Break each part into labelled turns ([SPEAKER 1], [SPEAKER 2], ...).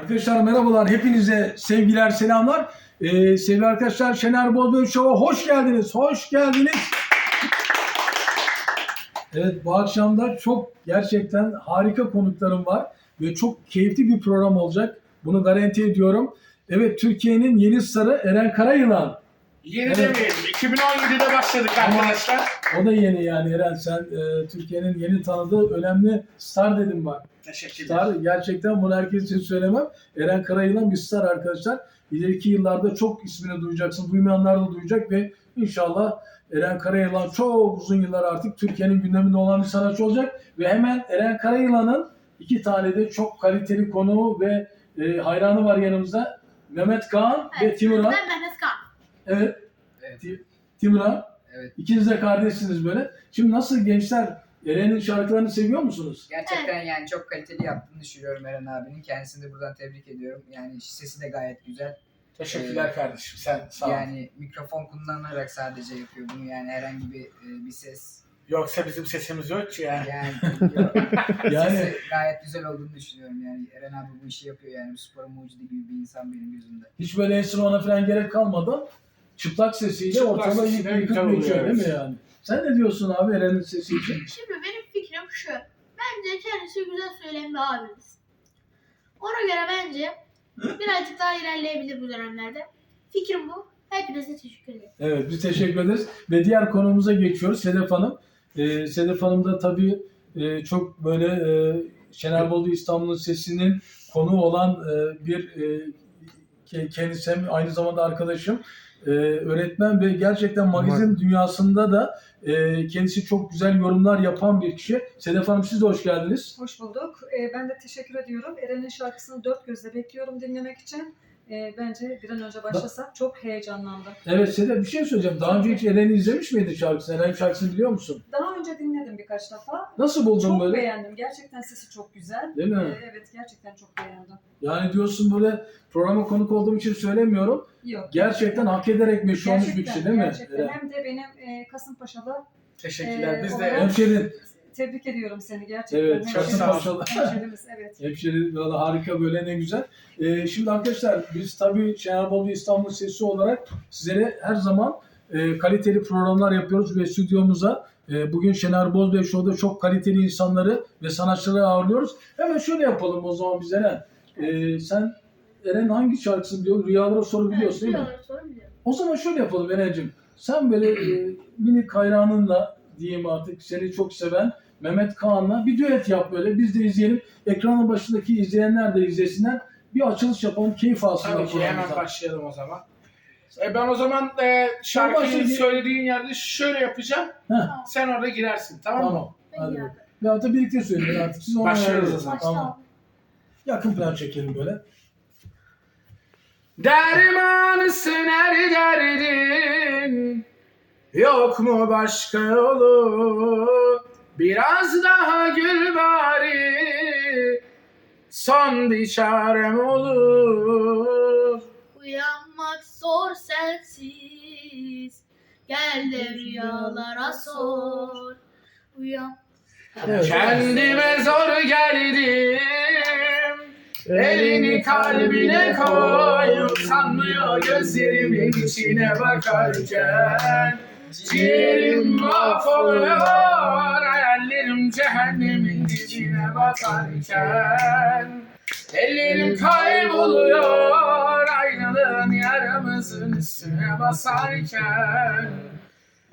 [SPEAKER 1] Arkadaşlar merhabalar. Hepinize sevgiler, selamlar. Ee, sevgili arkadaşlar Şener Bozbey Show'a hoş geldiniz. Hoş geldiniz. Evet bu akşam da çok gerçekten harika konuklarım var. Ve çok keyifli bir program olacak. Bunu garanti ediyorum. Evet Türkiye'nin yeni starı Eren Karayılan.
[SPEAKER 2] Yeni
[SPEAKER 1] Evet.
[SPEAKER 2] demeyelim. 2017'de başladık arkadaşlar.
[SPEAKER 1] O da yeni yani Eren sen e, Türkiye'nin yeni tanıdığı önemli star dedim bak.
[SPEAKER 2] Teşekkürler.
[SPEAKER 1] Star gerçekten bunu herkes için söylemem. Eren Karayılan bir star arkadaşlar. İleriki yıllarda çok ismini duyacaksın. Duymayanlar da duyacak ve inşallah Eren Karayılan çok uzun yıllar artık Türkiye'nin gündeminde olan bir sanatçı olacak. Ve hemen Eren Karayılan'ın iki tane de çok kaliteli konuğu ve e, hayranı var yanımızda. Mehmet Kaan ve Timuran.
[SPEAKER 3] Mehmet Kan.
[SPEAKER 1] Evet.
[SPEAKER 4] Evet.
[SPEAKER 1] Ti-.
[SPEAKER 4] Evet.
[SPEAKER 1] İkiniz de kardeşsiniz böyle. Şimdi nasıl gençler Eren'in şarkılarını seviyor musunuz?
[SPEAKER 4] Gerçekten yani çok kaliteli yaptığını düşünüyorum Eren abinin. Kendisini de buradan tebrik ediyorum. Yani sesi de gayet güzel.
[SPEAKER 2] Teşekkürler kardeşim. Sen sağ ol.
[SPEAKER 4] Yani mikrofon kullanarak sadece yapıyor bunu. Yani herhangi bir e, bir ses.
[SPEAKER 2] Yoksa bizim sesimiz yok ki yani.
[SPEAKER 4] Yani,
[SPEAKER 1] Yani
[SPEAKER 4] sesi gayet güzel olduğunu düşünüyorum. Yani Eren abi bu işi yapıyor yani. Bu sporun mucidi gibi bir insan benim gözümde.
[SPEAKER 1] hiç böyle enstrümana falan gerek kalmadan çıplak sesiyle
[SPEAKER 2] Çıplak
[SPEAKER 1] ortalığı
[SPEAKER 2] sesiyle
[SPEAKER 1] yıkıp geçiyor değil mi yani? Sen ne diyorsun abi Eren'in sesi için?
[SPEAKER 3] Şimdi benim fikrim şu. Bence kendisi güzel söyleyen bir abimiz. Ona göre bence birazcık daha ilerleyebilir bu dönemlerde. Fikrim bu. Hepinize teşekkür ederim.
[SPEAKER 1] Evet biz teşekkür ederiz. Ve diğer konumuza geçiyoruz Sedef Hanım. Ee, Sedef Hanım da tabii e, çok böyle e, Şener Bolu İstanbul'un sesinin konu olan e, bir e, ke- kendisi hem aynı zamanda arkadaşım. E, öğretmen ve gerçekten magazin dünyasında da e, kendisi çok güzel yorumlar yapan bir kişi. Sedef Hanım siz de hoş geldiniz.
[SPEAKER 5] Hoş bulduk. Ee, ben de teşekkür ediyorum. Eren'in şarkısını dört gözle bekliyorum dinlemek için. Ee, bence bir an önce başlasak çok heyecanlandım.
[SPEAKER 1] Evet Sedef bir şey söyleyeceğim. Daha önce hiç Eren'i izlemiş miydin şarkısını? Eren şarkısını biliyor musun?
[SPEAKER 5] Daha önce dinledim birkaç defa.
[SPEAKER 1] Nasıl buldun
[SPEAKER 5] Çok
[SPEAKER 1] böyle?
[SPEAKER 5] beğendim. Gerçekten sesi çok güzel.
[SPEAKER 1] Değil mi?
[SPEAKER 5] Ee, evet gerçekten çok beğendim.
[SPEAKER 1] Yani diyorsun böyle programa konuk olduğum için söylemiyorum.
[SPEAKER 5] Yok.
[SPEAKER 1] Gerçekten hak ederek meşhur olmuş bir kişi değil mi?
[SPEAKER 5] Gerçekten.
[SPEAKER 1] Eren?
[SPEAKER 5] Hem de benim e, Kasımpaşalı
[SPEAKER 2] Teşekkürler.
[SPEAKER 5] Ee,
[SPEAKER 2] Biz de
[SPEAKER 1] Hemşerin.
[SPEAKER 5] Tebrik ediyorum seni gerçekten.
[SPEAKER 1] Evet,
[SPEAKER 2] çok sağ ol.
[SPEAKER 1] Kasımpaşalı.
[SPEAKER 5] Hemşerimiz evet.
[SPEAKER 1] Hemşerin valla harika böyle ne güzel. Ee, şimdi arkadaşlar biz tabii Şener Bolu İstanbul Sesi olarak sizlere her zaman e, kaliteli programlar yapıyoruz ve stüdyomuza e, bugün Şener Bozbey Show'da çok kaliteli insanları ve sanatçıları ağırlıyoruz. Hemen şöyle yapalım o zaman biz Eren. E, sen Eren hangi şarkısını biliyor? Rüyalara soru biliyorsun değil mi?
[SPEAKER 3] Evet, soru biliyorum.
[SPEAKER 1] O zaman şöyle yapalım Eren'cim. Sen böyle e, minik hayranınla diyeyim artık seni çok seven Mehmet Kaan'la bir düet yap böyle. Biz de izleyelim. Ekranın başındaki izleyenler de izlesinler. Bir açılış yapalım. Keyif alsınlar.
[SPEAKER 2] tabii ki hemen
[SPEAKER 1] programımızdan.
[SPEAKER 2] başlayalım o zaman. E ben o zaman e, şarkıyı
[SPEAKER 1] başlayayım.
[SPEAKER 2] söylediğin yerde şöyle yapacağım.
[SPEAKER 1] Heh,
[SPEAKER 2] Sen orada girersin tamam mı?
[SPEAKER 1] tamam. Hadi. Bakalım. Ya da birlikte söyleyin artık. Siz ona
[SPEAKER 2] Başlıyoruz o zaman.
[SPEAKER 1] Tamam. Yakın plan çekelim böyle.
[SPEAKER 2] Dermanısın her derdin Yok mu başka yolu Biraz daha gül bari Son bir çarem olur
[SPEAKER 3] Uyanmak zor sensiz. Gel de rüyalara sor. Uyan.
[SPEAKER 1] Evet.
[SPEAKER 2] Kendime zor geldim Elini kalbine koy Sanmıyor gözlerimin içine bakarken Ciğerim mahvoluyor Hayallerim cehennemin dibine bakarken Ellerim kayboluyor Aynalığın yaramızın üstüne basarken.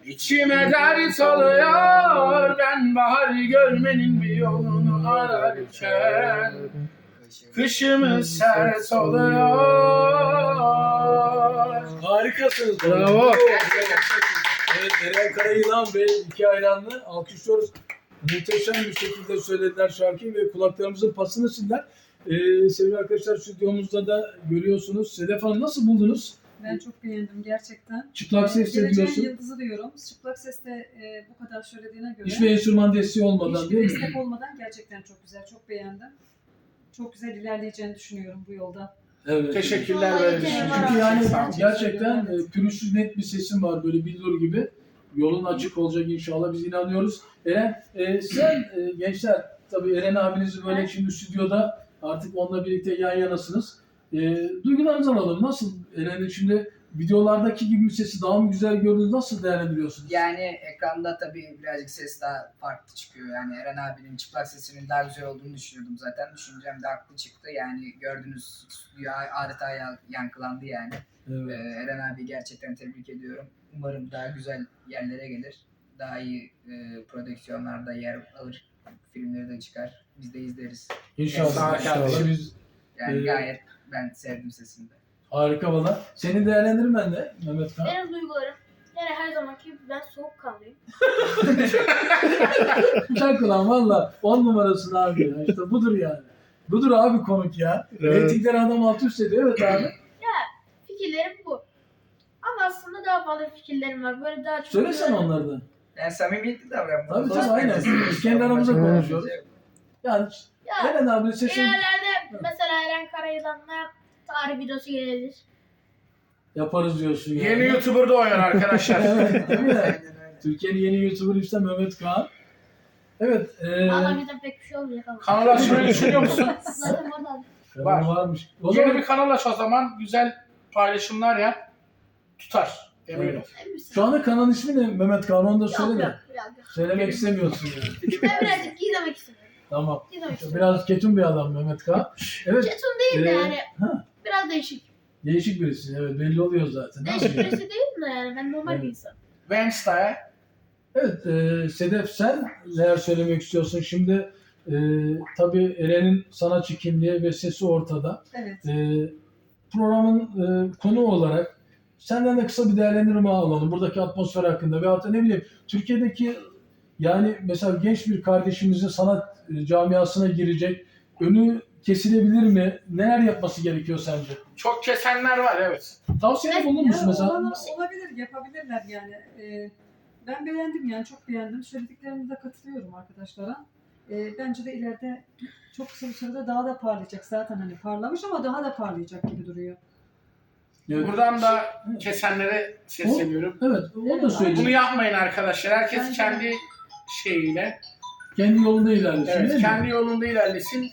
[SPEAKER 2] İçime dert oluyor Ben bahar görmenin bir yolunu ararken. Kışımız sert oluyor.
[SPEAKER 1] Harikasınız.
[SPEAKER 2] Bravo.
[SPEAKER 1] Evet Eren Karayılan ve iki hayranlı alkışlıyoruz. Muhteşem bir şekilde söylediler şarkıyı ve kulaklarımızın pasını sildiler. Ee, sevgili arkadaşlar stüdyomuzda da görüyorsunuz. Sedef Hanım nasıl buldunuz?
[SPEAKER 5] Ben çok beğendim gerçekten.
[SPEAKER 1] Çıplak ses de diyorsun.
[SPEAKER 5] yıldızı diyorum. Çıplak seste e, bu kadar söylediğine göre.
[SPEAKER 1] Hiçbir enstrüman desteği olmadan
[SPEAKER 5] Hiçbir
[SPEAKER 1] değil mi?
[SPEAKER 5] destek olmadan gerçekten çok güzel, çok beğendim. Çok güzel ilerleyeceğini düşünüyorum bu yolda.
[SPEAKER 1] Evet.
[SPEAKER 2] Teşekkürler
[SPEAKER 3] var
[SPEAKER 1] Çünkü yani gerçekten e, pürüzsüz net bir sesin var böyle billur gibi. Yolun açık olacak inşallah biz inanıyoruz. Eren e, sen e, gençler tabii Eren abinizi böyle
[SPEAKER 3] Evet.
[SPEAKER 1] şimdi stüdyoda Artık onunla birlikte yan yanasınız. E, duygularınızı alalım. Nasıl Eren'in şimdi videolardaki gibi sesi daha mı güzel gördünüz? Nasıl değerlendiriyorsunuz?
[SPEAKER 4] Yani ekranda tabii birazcık ses daha farklı çıkıyor. Yani Eren abinin çıplak sesinin daha güzel olduğunu düşünüyordum zaten. Düşüncem de haklı çıktı. Yani gördüğünüz stüdyo adeta ya- yankılandı yani. Ee,
[SPEAKER 1] Evet.
[SPEAKER 4] Eren abi gerçekten tebrik ediyorum. Umarım daha güzel yerlere gelir. Daha iyi e, prodüksiyonlarda yer alır. Filmleri de çıkar. Biz de izleriz.
[SPEAKER 1] İnşallah.
[SPEAKER 2] Ol
[SPEAKER 1] inşallah. Biz
[SPEAKER 4] Yani
[SPEAKER 1] Ee,
[SPEAKER 4] gayet ben sevdim sesini de.
[SPEAKER 1] Harika valla. Seni değerlendirin ben de Mehmet Kan.
[SPEAKER 3] Benim duygularım yani her zamanki gibi ben soğukkanlıyım.
[SPEAKER 1] Çak ulan valla. On numarasın abi ya. İşte budur yani. Budur abi komik ya.
[SPEAKER 6] Evet.
[SPEAKER 1] Reytingler adam alt üst ediyor. Evet abi.
[SPEAKER 3] Fikirlerim bu. Ama aslında daha fazla fikirlerim var. Böyle daha çok...
[SPEAKER 1] Söylesene onları da.
[SPEAKER 4] Yani samimiyetli davran.
[SPEAKER 1] Tabii, tabii, aynen. Biz kendi aramızda konuşuyoruz. Yani
[SPEAKER 3] Ya
[SPEAKER 1] Eren abi sesin
[SPEAKER 3] ilerlerde mesela Eren Karayılan'la tarih videosu gelebilir.
[SPEAKER 1] yaparız diyorsun yani.
[SPEAKER 2] Yeni YouTuber'da oynar arkadaşlar.
[SPEAKER 1] evet değil mi? Türkiye'nin yeni YouTuber'ı işte Mehmet Kaan. Evet. E,
[SPEAKER 3] Valla bizden pek bir şey olmayacak ama.
[SPEAKER 2] Kanal açmayı düşünüyor musun?
[SPEAKER 3] Zaten orada.
[SPEAKER 1] kanalı varmış. O
[SPEAKER 2] Yeni
[SPEAKER 1] zaman
[SPEAKER 2] bir kanal aç o zaman. Güzel paylaşımlar yap. Tutar.
[SPEAKER 1] Evet.
[SPEAKER 3] Emin
[SPEAKER 1] şu anda kanalın ismi ne Mehmet Kaan? Onu da
[SPEAKER 3] Yok
[SPEAKER 1] söyle
[SPEAKER 3] yok.
[SPEAKER 1] de.
[SPEAKER 3] yok, yok.
[SPEAKER 1] Söylemek istemiyorsun yani.
[SPEAKER 3] Ben birazcık gizlemek istiyorum.
[SPEAKER 1] Tamam.
[SPEAKER 3] Gizlemek istiyorum.
[SPEAKER 1] Biraz ketum bir adam Mehmet Kaan. Evet.
[SPEAKER 3] Ketum değil de
[SPEAKER 1] Ee,
[SPEAKER 3] yani.
[SPEAKER 1] ha.
[SPEAKER 3] Biraz değişik.
[SPEAKER 1] Değişik birisi. Evet belli oluyor zaten.
[SPEAKER 3] Değişik birisi değil mi yani? Ben normal
[SPEAKER 1] Evet.
[SPEAKER 3] bir insanım.
[SPEAKER 2] Wednesday'a.
[SPEAKER 1] Evet, e, Sedef sen neler söylemek istiyorsun? Şimdi e, tabii Eren'in sanatçı kimliği ve sesi ortada.
[SPEAKER 5] Evet.
[SPEAKER 1] E, programın e, konu olarak senden de kısa bir değerlendirme alalım. Buradaki atmosfer hakkında veyahut da ne bileyim Türkiye'deki yani mesela genç bir kardeşimizin sanat e, camiasına girecek önü kesilebilir mi? Neler yapması gerekiyor sence?
[SPEAKER 2] Çok kesenler var evet.
[SPEAKER 1] Tavsiyede bulunur musun
[SPEAKER 5] Ya,
[SPEAKER 1] mesela?
[SPEAKER 5] olan- olabilir, yapabilirler yani. Ee, ben beğendim yani, çok beğendim. Söylediklerine de katılıyorum arkadaşlara. Ee, bence de ileride çok kısa bir sürede daha da parlayacak. Zaten hani parlamış ama daha da parlayacak gibi duruyor.
[SPEAKER 1] Evet,
[SPEAKER 2] Buradan da kesenlere sesleniyorum.
[SPEAKER 1] evet onu da
[SPEAKER 5] Evet,
[SPEAKER 2] Bunu
[SPEAKER 1] söyleyeyim.
[SPEAKER 2] yapmayın arkadaşlar. Herkes
[SPEAKER 5] Bence de.
[SPEAKER 2] kendi şeyiyle,
[SPEAKER 1] Kendi yolunda ilerlesin
[SPEAKER 2] evet,
[SPEAKER 1] değil mi?
[SPEAKER 2] kendi yolunda ilerlesin.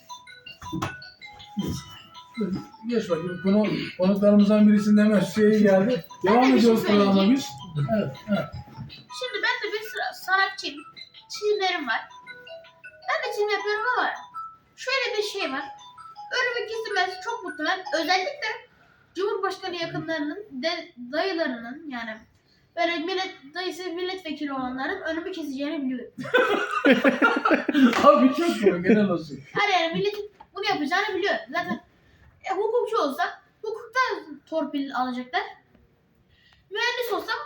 [SPEAKER 1] Geç bakayım. Konu, konuklarımızdan birisinin hemen şeye geldi. Devam
[SPEAKER 3] şey
[SPEAKER 1] ediyoruz
[SPEAKER 3] söyleyeceğim.
[SPEAKER 1] biz. Evet, evet.
[SPEAKER 3] Şimdi ben de bir sıra sanatçıyım. Çizimlerim var. Ben de çizim yapıyorum ama şöyle bir şey var. Önümü kesilmesi çok muhtemel. Özellikle Cumhurbaşkanı yakınlarının, de, dayılarının yani böyle millet, dayısı milletvekili olanların önümü keseceğini biliyorum.
[SPEAKER 1] Abi çok komik. Genel olsun.
[SPEAKER 3] Her yani milletin bunu yapacağını biliyorum. Zaten e, hukukçu olsam hukukta torpil alacaklar. Mühendis olsam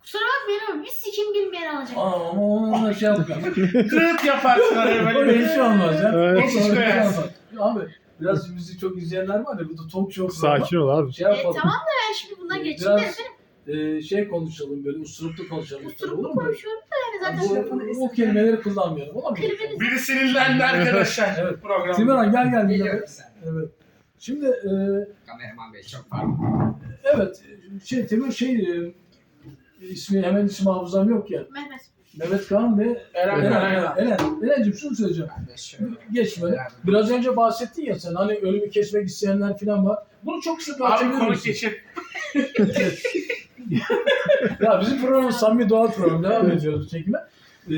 [SPEAKER 3] kusura bakmayın ama bir sikim bilmeyen alacaklar.
[SPEAKER 1] Aa, ama onunla şey yapmayalım.
[SPEAKER 2] Kırıt yaparsın oraya böyle.
[SPEAKER 1] Öyle bir şey olmaz ya.
[SPEAKER 6] Evet.
[SPEAKER 1] Öyle bir şey olmaz. Abi biraz bizi çok izleyenler var ya bu da talk show
[SPEAKER 6] Sakin ol abi.
[SPEAKER 1] Şey
[SPEAKER 3] E, tamam da ben şimdi bundan
[SPEAKER 1] Ee,
[SPEAKER 3] geçeyim
[SPEAKER 1] biraz-
[SPEAKER 3] derim.
[SPEAKER 1] Ee, şey konuşalım böyle usturuplu konuşalım. Mu?
[SPEAKER 3] konuşuyorum da yani
[SPEAKER 1] Yani
[SPEAKER 3] zaten
[SPEAKER 1] bu, bu kelimeleri kullanmayalım.
[SPEAKER 3] Kelimeniz
[SPEAKER 2] Biri sinirlendi arkadaşlar
[SPEAKER 1] Evet.
[SPEAKER 2] programda.
[SPEAKER 1] Timuran gel gel.
[SPEAKER 4] Geliyorum.
[SPEAKER 1] Evet. Şimdi e,
[SPEAKER 4] Kameraman bey çok pardon.
[SPEAKER 1] evet şey Timur şey e, ismi hemen isim hafızam yok ya.
[SPEAKER 3] Mehmet.
[SPEAKER 1] Mehmet Kaan ve
[SPEAKER 2] Eren
[SPEAKER 1] Eren.
[SPEAKER 2] Eren.
[SPEAKER 1] Eren. Eren'cim şunu söyleyeceğim. Geç böyle. Biraz önce bahsettin ya sen hani ölümü kesmek isteyenler falan var. Bunu çok sık
[SPEAKER 2] Abi
[SPEAKER 1] açabilir misin?
[SPEAKER 2] geçir.
[SPEAKER 1] ya bizim programımız samimi doğal program. Devam ediyoruz çekime. Ee,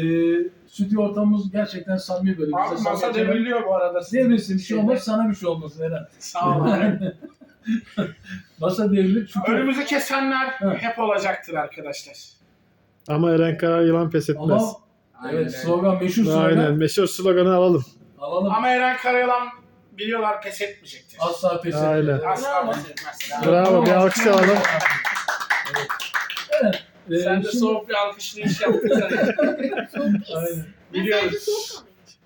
[SPEAKER 1] stüdyo ortamımız gerçekten samimi böyle.
[SPEAKER 2] Abi
[SPEAKER 1] Bize
[SPEAKER 2] masa
[SPEAKER 1] samimi-
[SPEAKER 2] devriliyor bu arada.
[SPEAKER 1] Devrilsin bir şey olmaz sana bir şey olmasın Eren.
[SPEAKER 2] Sağ olun.
[SPEAKER 1] Masa devrilir çünkü
[SPEAKER 2] Önümüzü kesenler
[SPEAKER 1] Evet.
[SPEAKER 2] hep olacaktır arkadaşlar.
[SPEAKER 6] Ama Eren Karar yılan pes
[SPEAKER 1] ama
[SPEAKER 6] etmez.
[SPEAKER 4] Aynen
[SPEAKER 1] evet slogan meşhur slogan.
[SPEAKER 6] Aynen. Meşhur sloganı alalım.
[SPEAKER 1] Alalım.
[SPEAKER 2] Ama Eren Karayalan biliyorlar pes etmeyecektir.
[SPEAKER 1] Asla pes
[SPEAKER 6] Aynen.
[SPEAKER 2] Asla
[SPEAKER 1] Bravo.
[SPEAKER 2] pes etmez.
[SPEAKER 6] Bravo, bir alkış alalım.
[SPEAKER 1] Evet. Evet. Ee,
[SPEAKER 2] Sen de
[SPEAKER 1] şimdi-
[SPEAKER 2] soğuk bir alkışlayış yaptın. sen.
[SPEAKER 3] Soğuk
[SPEAKER 1] Aynen.
[SPEAKER 2] Biliyoruz.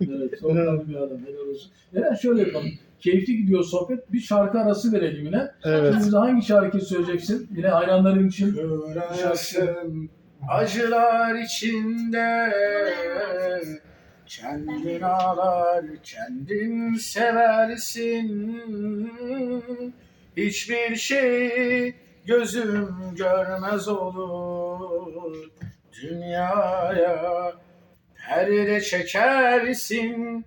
[SPEAKER 1] Evet, soğukkanlı bir adam. Helal olsun. Eren şöyle yapalım. Keyifli gidiyor sohbet. Bir şarkı arası verelim yine.
[SPEAKER 6] Evet.
[SPEAKER 1] Şimdi hangi şarkıyı söyleyeceksin? Yine hayranların için.
[SPEAKER 2] Kırasın acılar içinde Kendin ağlar, kendin seversin Hiçbir şey gözüm görmez olur. Dünyaya perde çekersin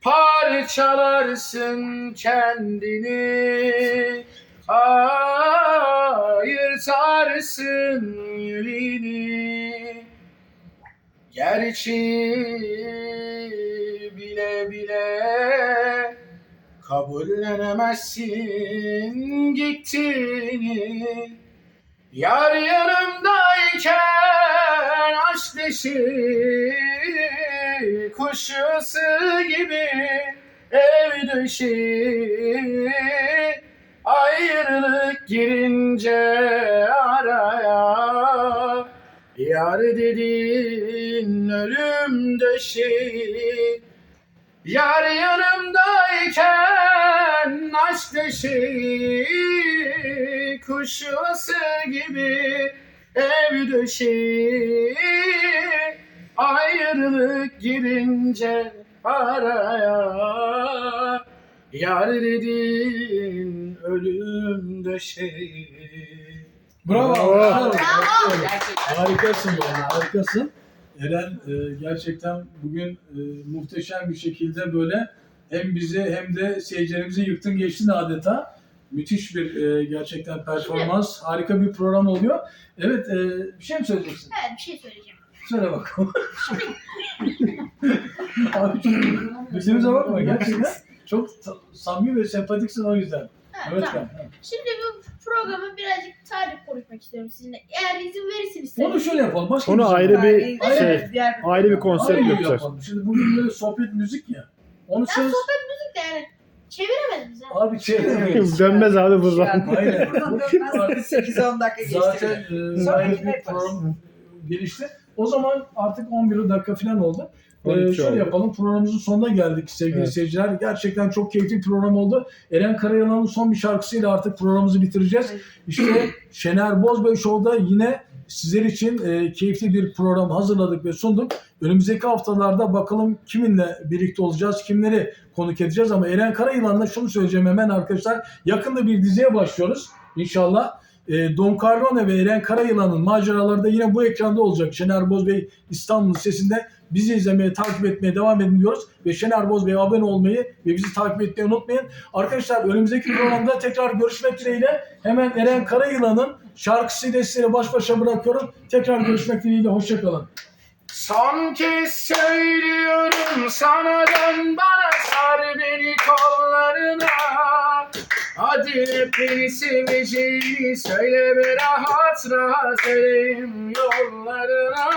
[SPEAKER 2] parçalarsın kendini. Ayırtarsın yüreğini. Gerçi kabullenemezsin gittiğini. Yar yanımdayken aşk deşi Kuş yuvası gibi ev döşi. Ayrılık girince araya Yar dedin ölüm döşi Yar yanımdayken aşk deşi Kuş yuvası gibi ev döşi Ayrılık girince araya Yar dedin ölüm döşeği
[SPEAKER 1] Bravo.
[SPEAKER 6] Bravo.
[SPEAKER 1] Bravo. Harikasın yani harikasın. Eren e, gerçekten bugün e, muhteşem bir şekilde böyle hem bizi hem de seyircilerimizi yıktın geçtin adeta. Müthiş bir e, gerçekten performans. Harika bir program oluyor. Evet e, bir şey mi söyleyeceksin?
[SPEAKER 3] Evet bir şey söyleyeceğim.
[SPEAKER 1] Söyle bakalım. Abi çok bakma gerçekten. Çok samimi ve sempatiksin o yüzden.
[SPEAKER 3] Evet,
[SPEAKER 1] Evet
[SPEAKER 3] tamam.
[SPEAKER 1] ben.
[SPEAKER 3] Şimdi bu programı birazcık tarih konuşmak istiyorum sizinle. Eğer izin verirseniz.
[SPEAKER 1] Onu şöyle yapalım. Başka
[SPEAKER 6] Onu
[SPEAKER 1] bir şey.
[SPEAKER 6] ayrı bir şey,
[SPEAKER 4] diğer
[SPEAKER 6] ayrı bir konsept
[SPEAKER 1] Ayrı
[SPEAKER 6] yapacağız.
[SPEAKER 1] yapalım. Şimdi bugün böyle sohbet müzik ya. Onu
[SPEAKER 3] Ya
[SPEAKER 1] söz...
[SPEAKER 3] sohbet müzik de yani çeviremedim bize.
[SPEAKER 1] Abi çeviremeyiz.
[SPEAKER 6] Dönmez abi buradan.
[SPEAKER 1] Aynen.
[SPEAKER 4] Buradan dönmez. 8-10 dakika geçti.
[SPEAKER 1] Zaten e,
[SPEAKER 4] yine
[SPEAKER 1] bir program gelişti. O zaman artık 11 dakika falan oldu. Ee,
[SPEAKER 6] 12
[SPEAKER 1] şöyle
[SPEAKER 6] oldu.
[SPEAKER 1] yapalım. Programımızın sonuna geldik sevgili
[SPEAKER 6] Evet.
[SPEAKER 1] seyirciler. Gerçekten çok keyifli bir program oldu. Eren Karayalan'ın son bir şarkısıyla artık programımızı bitireceğiz. İşte Şener Bozbey Show'da yine sizler için e, keyifli bir program hazırladık ve sunduk. Önümüzdeki haftalarda bakalım kiminle birlikte olacağız, kimleri konuk edeceğiz ama Eren Karayılan'la şunu söyleyeceğim hemen arkadaşlar. Yakında bir diziye başlıyoruz inşallah. E, Don Carlone ve Eren Karayılan'ın maceraları da yine bu ekranda olacak. Şener Bozbey İstanbul sesinde bizi izlemeye, takip etmeye devam edin diyoruz. Ve Şener Bozbey'e abone olmayı ve bizi takip etmeyi unutmayın. Arkadaşlar önümüzdeki programda tekrar görüşmek dileğiyle hemen Eren Karayılan'ın şarkısıyla sizleri baş başa bırakıyorum. Tekrar görüşmek dileğiyle. Hoşçakalın.
[SPEAKER 2] Son kez söylüyorum sana dön bana sar beni kollarına Hadi beni seveceğini söyle be rahat rahat yollarına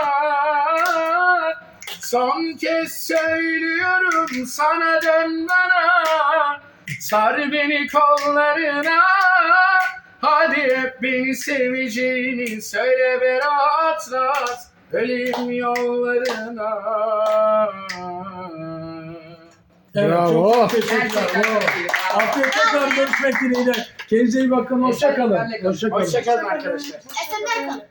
[SPEAKER 2] Son kez söylüyorum sana dön bana Sar beni kollarına Hadi hep beni seveceğini söyle be rahat rahat Öleyim yollarına.
[SPEAKER 1] Evet,
[SPEAKER 6] Bravo.
[SPEAKER 1] çok teşekkürler.
[SPEAKER 4] Gerçekten
[SPEAKER 1] Bravo.
[SPEAKER 4] çok iyi.
[SPEAKER 1] Haftaya tekrar görüşmek dileğiyle. Kendinize iyi bakın. Hoşçakalın.
[SPEAKER 4] Hoşça kalın.
[SPEAKER 1] Hoşçakalın.
[SPEAKER 2] Hoşçakalın arkadaşlar.
[SPEAKER 3] Esenler kalın.